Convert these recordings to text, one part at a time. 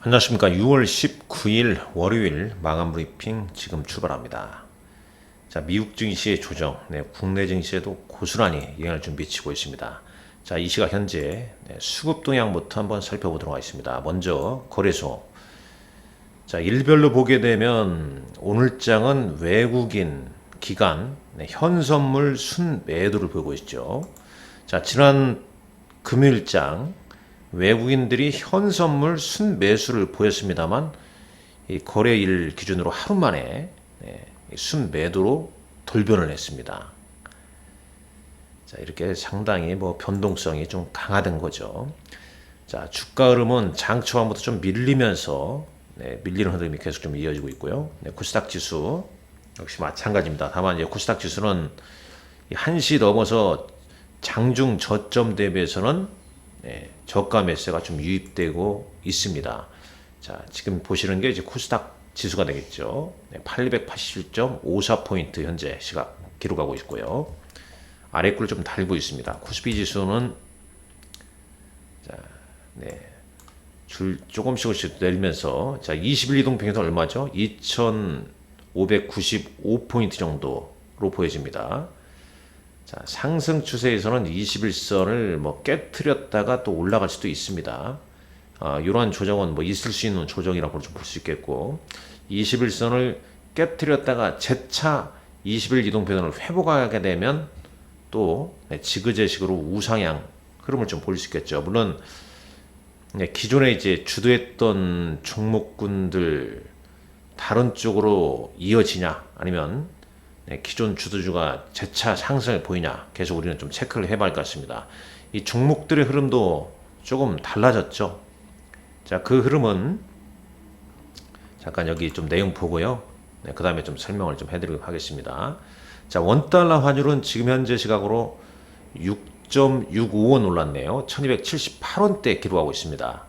안녕하십니까. 6월 19일 월요일 마감 브리핑 지금 출발합니다. 자, 미국 증시의 조정, 네, 국내 증시에도 고스란히 영향을 좀 미치고 있습니다. 자, 이 시각 현재 네, 수급 동향부터 한번 살펴보도록 하겠습니다. 먼저 거래소. 자, 일별로 보게 되면 오늘 장은 외국인 기관 네, 현 선물 순매도를 보고 있죠. 자, 지난 금요일 장 외국인들이 현 선물 순매수를 보였습니다만 이 거래일 기준으로 하루 만에 네, 이 순매도로 돌변을 했습니다. 자, 이렇게 상당히 뭐 변동성이 좀 강화된 거죠. 자, 주가 흐름은 장 초반부터 좀 밀리면서 네, 밀리는 흐름이 계속 좀 이어지고 있고요. 네, 코스닥 지수 역시 마찬가지입니다. 다만 이제 코스닥 지수는 이 1시 넘어서 장중 저점 대비해서는 네, 저가 매수가 좀 유입되고 있습니다. 자, 지금 보시는 게 이제 코스닥 지수가 되겠죠. 네, 887.54포인트 현재 시각 기록하고 있고요. 아래 꿀좀 달고 있습니다. 코스피 지수는 자, 네. 줄 조금씩 내리면서 자, 21 이동 평균선 얼마죠? 2,595포인트 정도로 보여집니다. 자, 상승 추세에서는 21선을 뭐 깨트렸다가 또 올라갈 수도 있습니다. 아, 이러한 조정은 뭐 있을 수 있는 조정이라고 좀 볼 수 있겠고 21선을 깨트렸다가 재차 21 이동편을 회복하게 되면 또 네, 지그재식으로 우상향 흐름을 좀볼수 있겠죠. 물론 네, 기존에 이제 주도했던 종목군들 다른 쪽으로 이어지냐 아니면 네, 기존 주도주가 재차 상승을 보이냐 계속 우리는 좀 체크를 해봐야 할 것 같습니다. 이 종목들의 흐름도 조금 달라졌죠. 자, 그 흐름은 잠깐 여기 좀 내용 보고요. 네, 그 다음에 좀 설명을 좀 해드리도록 하겠습니다. 자, 원달러 환율은 지금 현재 시각으로 6.65원 올랐네요. 1278원대 기록하고 있습니다.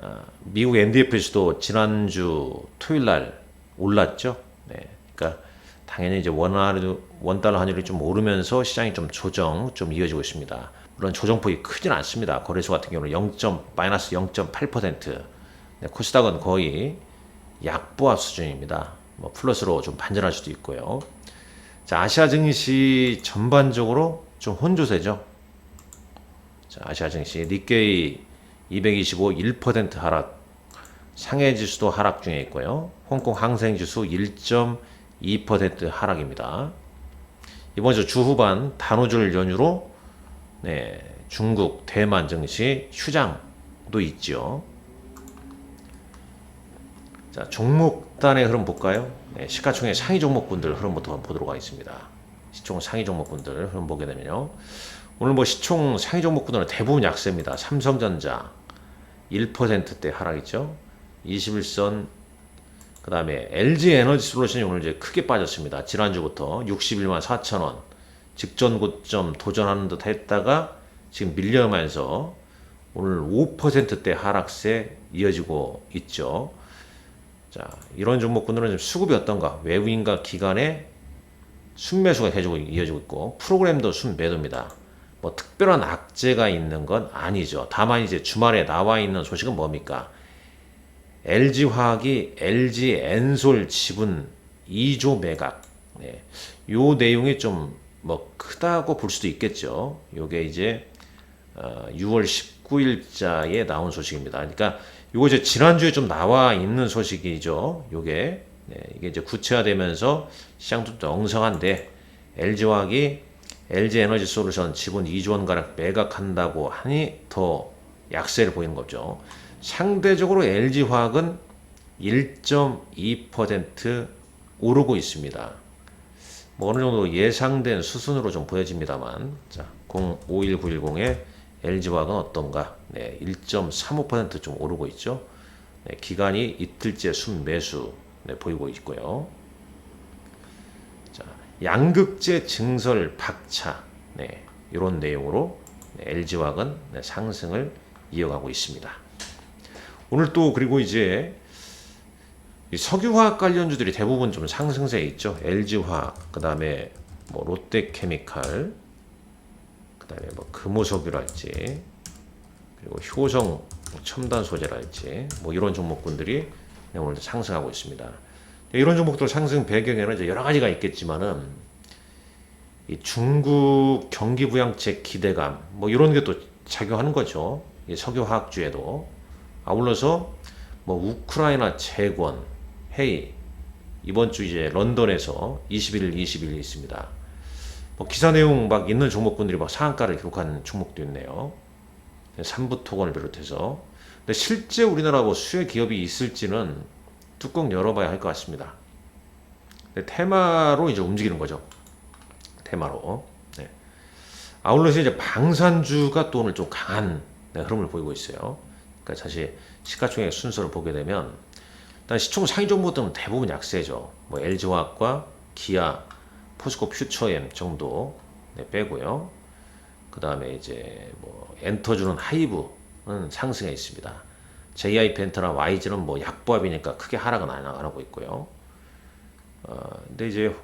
아, 미국 NDF에서도 지난주 토요일 날 올랐죠. 네, 그러니까 당연히 이제 원화를 원달러 환율이 좀 오르면서 시장이 좀 조정 좀 이어지고 있습니다. 물론 조정폭이 크진 않습니다. 거래소 같은 경우는 0. 마이너스 0.8%, 네, 코스닥은 거의 약보합 수준입니다. 뭐 플러스로 좀 반전할 수도 있고요. 자, 아시아 증시 전반적으로 좀 혼조세죠. 자, 아시아 증시 니케이 225 1% 하락, 상해 지수도 하락 중에 있고요. 홍콩 항생 지수 1.2% 하락입니다. 이번 주 주후반 단오절 연휴로 네, 중국, 대만 증시 휴장도 있죠. 자, 종목단의 흐름 볼까요? 네, 시가총액 상위 종목군들 흐름부터 보도록 하겠습니다. 시총 상위 종목군들 흐름 보게 되면요. 오늘 뭐 시총 상위 종목군들은 대부분 약세입니다. 삼성전자 1%대 하락이죠. 21선 그 다음에 LG 에너지 솔루션이 오늘 이제 크게 빠졌습니다. 지난주부터 61만 4천 원 직전 고점 도전하는 듯 했다가 지금 밀려면서 오늘 5%대 하락세 이어지고 있죠. 자, 이런 종목군들은 지금 수급이 어떤가? 외국인과 기관의 순매수가 계속 이어지고 있고 프로그램도 순매도입니다. 뭐 특별한 악재가 있는 건 아니죠. 다만 이제 주말에 나와 있는 소식은 뭡니까? LG 화학이 LG 엔솔 지분 2조 매각. 네. 요 내용이 좀 뭐 크다고 볼 수도 있겠죠. 요게 이제 어, 6월 19일자에 나온 소식입니다. 그러니까 요거 이제 지난주에 좀 나와 있는 소식이죠. 요게 네, 이게 이제 구체화되면서 시장도 좀 엉성한데 LG화학이 LG 에너지 솔루션 지분 2조 원 가량 매각한다고 하니 더 약세를 보이는 거죠. 상대적으로 LG화학은 1.2% 오르고 있습니다. 뭐 어느 정도 예상된 수순으로 좀 보여집니다만 자, 051910의 LG화학은 어떤가? 네, 1.35%좀 오르고 있죠. 네, 기간이 이틀째 순매수 네, 보이고 있고요. 자, 양극재 증설 박차 네, 이런 내용으로 네, LG화학은 네, 상승을 이어가고 있습니다. 오늘 또 그리고 이제 이 석유화학 관련주들이 대부분 좀 상승세에 있죠. LG화학, 그 다음에 뭐 롯데케미칼, 그 다음에 뭐 금호석유랄지, 그리고 효성 첨단 소재랄지 뭐 이런 종목군들이 오늘 상승하고 있습니다. 이런 종목들 상승 배경에는 이제 여러 가지가 있겠지만은 이 중국 경기 부양책 기대감 뭐 이런 게 또 작용하는 거죠. 이 석유화학주에도 아울러서 뭐 우크라이나 재건 회의 이번 주 이제 런던에서 21일, 20일 있습니다. 뭐 기사 내용 막 있는 종목군들이 막 상한가를 기록한 종목도 있네요. 삼부 토건을 비롯해서. 근데 실제 우리나라 뭐 수혜 기업이 있을지는 뚜껑 열어봐야 할 것 같습니다. 근데 테마로 이제 움직이는 거죠. 테마로. 네. 아울러서 이제 방산주가 또 오늘 좀 강한 네, 흐름을 보이고 있어요. 그러니까 사실 시가총액 순서를 보게 되면 일단 시총 상위 종목들은 대부분 약세죠. 뭐 LG화학과 기아, 포스코 퓨처엠 정도 네, 빼고요. 그 다음에 이제 뭐 엔터주는 하이브는 상승해 있습니다. JI 펜트나 YG는 뭐 약보합이니까 크게 하락은 안 하고 있고요. 어, 근데 이제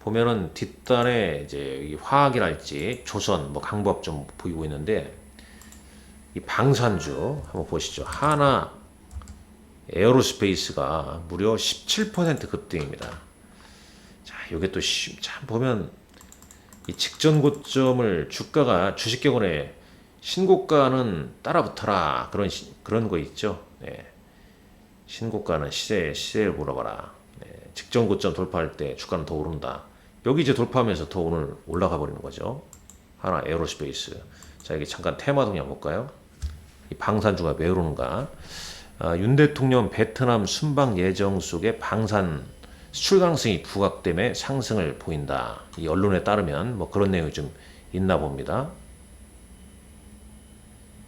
보면은 뒷단에 이제 이 화학이랄지 조선, 뭐 강법 좀 보이고 있는데 이 방산주 한번 보시죠. 하나 에어로스페이스가 무려 17% 급등입니다. 자, 요게 또 참 보면 이 직전 고점을 주가가 주식격언에 신고가는 따라붙어라 그런 시, 그런 거 있죠. 네. 신고가는 시세 시세를 물어봐라. 네. 직전 고점 돌파할 때 주가는 더 오른다. 여기 이제 돌파하면서 더 오늘 올라가 버리는 거죠. 하나 에어로스페이스. 자 여기 잠깐 테마 동향 볼까요? 이 방산주가 왜 오르는가? 아, 윤 대통령 베트남 순방 예정 속에 방산 수출 가능성이 부각됨에 상승을 보인다. 이 언론에 따르면 뭐 그런 내용이 좀 있나 봅니다.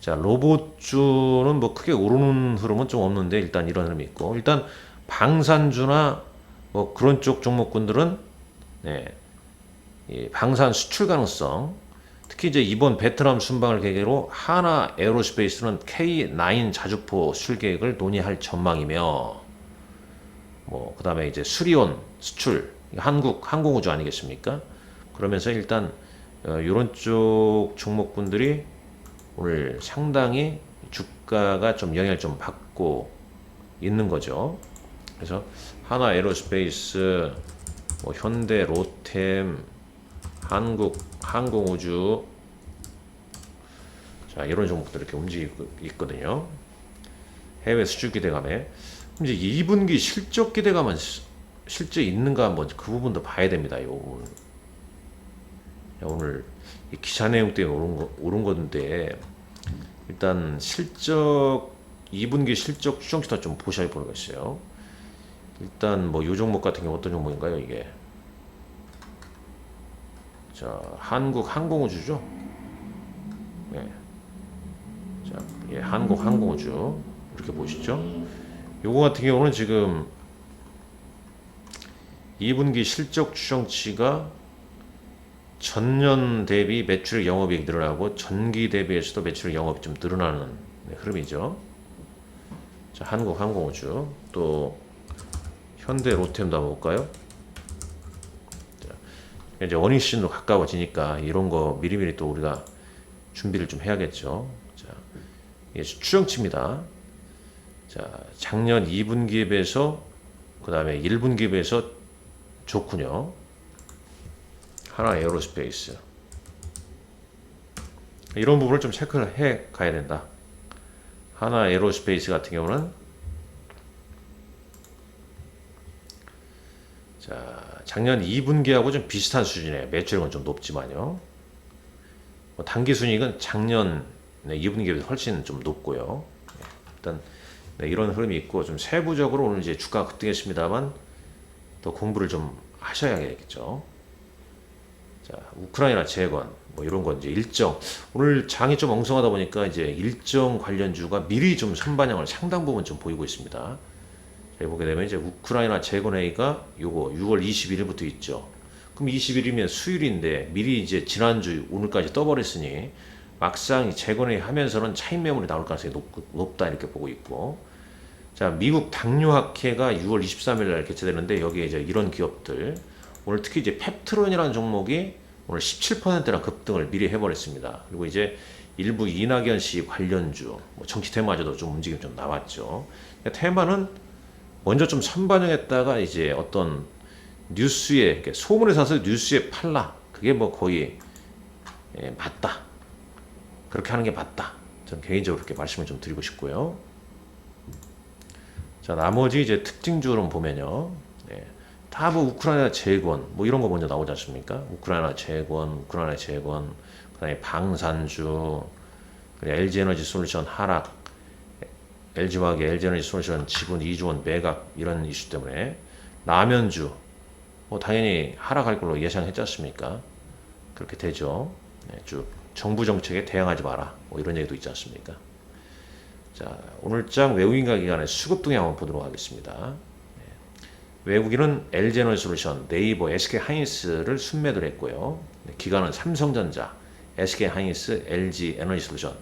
자, 로봇주는 뭐 크게 오르는 흐름은 좀 없는데 일단 이런 흐름이 있고 일단 방산주나 뭐 그런 쪽 종목군들은 네, 이 방산 수출 가능성 특히 이제 이번 베트남 순방을 계기로 하나 에어로스페이스는 K9 자주포 수출 계획을 논의할 전망이며 뭐 그다음에 이제 수리온 수출 한국 항공우주 아니겠습니까? 그러면서 일단 어, 이런 쪽 종목군들이 오늘 상당히 주가가 좀 영향을 좀 받고 있는 거죠. 그래서 하나 에어로스페이스, 뭐 현대 로템, 한국 항공우주 자 이런 종목들 이렇게 움직이고 있거든요. 해외 수출 기대감에 이제 2분기 실적 기대감은 시- 실제 있는가 한번 그 부분도 봐야 됩니다. 요 오늘, 기사 내용 때문에 오른 거 오른 건데 일단 실적 2분기 실적 추정치도 좀 보셔야 모르겠어요. 일단 뭐 요 종목 같은 경우 어떤 종목인가요 이게? 자 한국 항공우주죠. 네. 자, 예, 한국 항공우주 이렇게 보시죠. 요거 같은 경우는 지금 2분기 실적 추정치가 전년 대비 매출 영업이익 늘어나고 전기 대비해서도 매출 영업이 좀 늘어나는 네, 흐름이죠. 자, 한국 항공우주 또 현대 로템도 한번 볼까요? 자, 이제 어닝 시즌도 가까워지니까 이런 거 미리미리 또 우리가 준비를 좀 해야겠죠. 자, 이게 추정치입니다. 자, 작년 2분기에 비해서 그 다음에 1분기에 비해서 좋군요. 하나 에어로스페이스. 이런 부분을 좀 체크를 해 가야 된다. 하나 에어로스페이스 같은 경우는 자, 작년 2분기하고 좀 비슷한 수준이에요. 매출은 좀 높지만요. 뭐 단기 순이익은 작년 네, 2분기에 비해서 훨씬 좀 높고요. 네, 일단 네, 이런 흐름이 있고 좀 세부적으로 오늘 이제 주가 급등했습니다만 더 공부를 좀 하셔야겠죠. 자, 우크라이나 재건 뭐 이런 건 이제 일정 오늘 장이 좀 엉성하다 보니까 이제 일정 관련주가 미리 좀 선반영을 상당 부분 좀 보이고 있습니다. 자, 보게 되면 이제 우크라이나 재건 회의가 요거 6월 21일부터 있죠. 그럼 20일이면 수요일인데 미리 이제 지난주 오늘까지 떠버렸으니 막상 이 재건회의 하면서는 차익 매물이 나올 가능성이 높, 높다 이렇게 보고 있고 자 미국 당뇨학회가 6월 23일 날 개최되는데 여기에 이제 이런 기업들 오늘 특히 이제 펩트론이라는 종목이 오늘 17%나 급등을 미리 해버렸습니다. 그리고 이제 일부 이낙연 씨 관련주, 뭐 정치 테마주도 좀 움직임 좀 나왔죠. 테마는 먼저 좀 선반영했다가 이제 어떤 뉴스에 소문에 사서 뉴스에 팔라. 그게 뭐 거의 예, 맞다. 그렇게 하는 게 맞다. 저는 개인적으로 그렇게 말씀을 좀 드리고 싶고요. 자 나머지 이제 특징주로 보면요. 예, 다뭐 우크라이나 재건 뭐 이런 거 먼저 나오지 않습니까? 우크라이나 재건, 우크라이나 재건, 그다음에 방산주, 그리고 LG 에너지 솔루션 하락, LG화학의 LG 에너지 솔루션 지분 2조 원 매각 이런 이슈 때문에 라면주 뭐 당연히 하락할 걸로 예상했지 않습니까? 그렇게 되죠. 네, 쭉 정부 정책에 대항하지 마라. 뭐 이런 얘기도 있지 않습니까? 자, 오늘장 외국인과 기관의 수급 동향 한번 보도록 하겠습니다. 네, 외국인은 LG에너지 솔루션, 네이버, SK하이닉스를 순매도를 했고요. 네, 기관은 삼성전자, SK하이닉스, LG에너지 솔루션,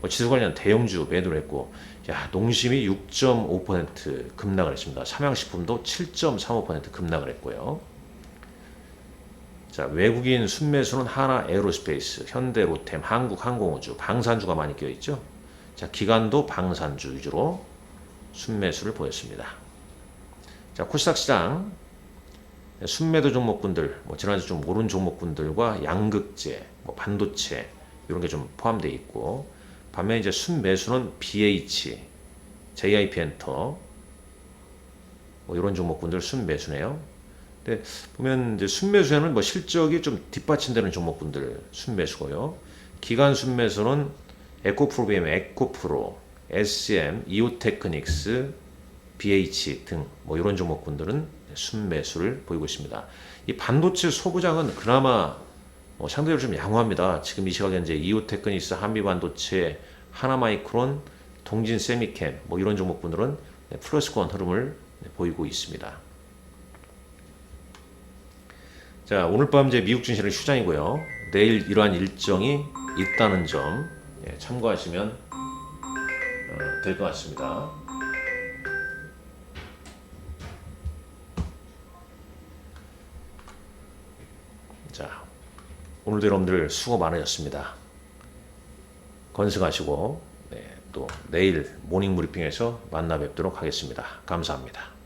뭐 지수 관련 대형주 매도를 했고, 야 농심이 6.5% 급락을 했습니다. 삼양식품도 7.35% 급락을 했고요. 자 외국인 순매수는 하나 에어로스페이스, 현대 로템, 한국 항공우주, 방산주가 많이 껴 있죠. 자 기관도 방산주 위주로 순매수를 보였습니다. 자 코스닥 시장 순매도 종목군들, 뭐 지난주 좀 오른 종목군들과 양극재, 뭐 반도체 이런 게 좀 포함되어 있고 반면 이제 순매수는 BH, JIP 엔터 뭐 이런 종목군들 순매수네요. 근데 보면 이제 순매수에는 뭐 실적이 좀 뒷받침되는 종목군들 순매수고요. 기간 순매수는 에코프로비엠, 에코프로, SCM, 이오테크닉스, BH 등 뭐 이런 종목군들은 순매수를 보이고 있습니다. 이 반도체 소부장은 그나마 어, 상대적으로 좀 양호합니다. 지금 이 시각 현재 이오테크니스, 한미반도체, 하나마이크론, 동진 세미캠 뭐 이런 종목분들은 네, 플러스권 흐름을 네, 보이고 있습니다. 자 오늘 밤 이제 미국 증시는 휴장이고요. 내일 이러한 일정이 있다는 점 예, 참고하시면 어, 될것 같습니다. 오늘도 여러분들 수고 많으셨습니다. 건승하시고 네, 또 내일 모닝 브리핑에서 만나 뵙도록 하겠습니다. 감사합니다.